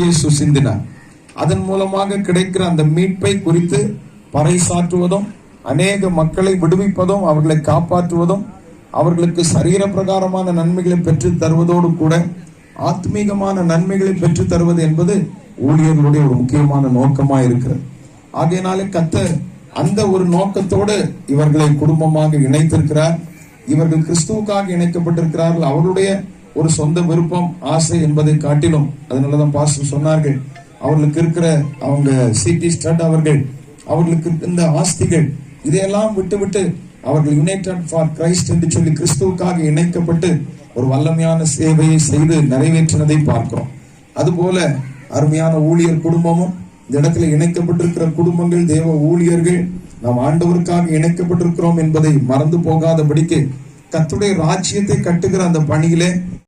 இயேசு சிந்தினார். அதன் மூலமாக கிடைக்கிற அந்த மீட்பை குறித்து பறைசாற்றுவதும் அநேக மக்களை விடுவிப்பதும் அவர்களை காப்பாற்றுவதும் அவர்களுக்கு சரீர பிரகாரமான நன்மைகளை பெற்று தருவதோடு கூட ஆத்மீகமான நன்மைகளை பெற்று தருவது என்பது ஊழியர்களுடைய ஒரு முக்கியமான நோக்கமாக இருக்கிறது. ஆகையினாலே கத்த அந்த ஒரு நோக்கத்தோடு இவர்களை குடும்பமாக இணைத்திருக்கிறார். இவர்கள் கிறிஸ்துவுக்காக இணைக்கப்பட்டிருக்கிறார்கள். அவருடைய ஒரு சொந்த விருப்பம் ஆசை என்பதை காட்டிலும் அதனாலதான் பாஸ்டர் சொன்னார்கள் அவர்களுக்கு இருக்கிற அவங்க சிடி ஸ்டட் அவர்கள் அவர்களுக்கு இந்த ஆஸ்திகள் இதையெல்லாம் விட்டுவிட்டு அவர்கள் யுனைடெட் ஃபார் கிரைஸ்ட் என்று சொல்லி கிறிஸ்துவுக்காக இணைக்கப்பட்டு ஒரு வல்லமையான சேவையை செய்து நிறைவேற்றினதை பார்க்கிறோம். அதுபோல அருமையான ஊழியர் குடும்பமும் இந்த இடத்துல இணைக்கப்பட்டிருக்கிற குடும்பங்கள் தேவ ஊழியர்கள் நாம் ஆண்டவருக்காக இணைக்கப்பட்டிருக்கிறோம் என்பதை மறந்து போகாதபடிக்கு கத்துடைய ராஜ்யத்தை கட்டுகிற அந்த பணியிலே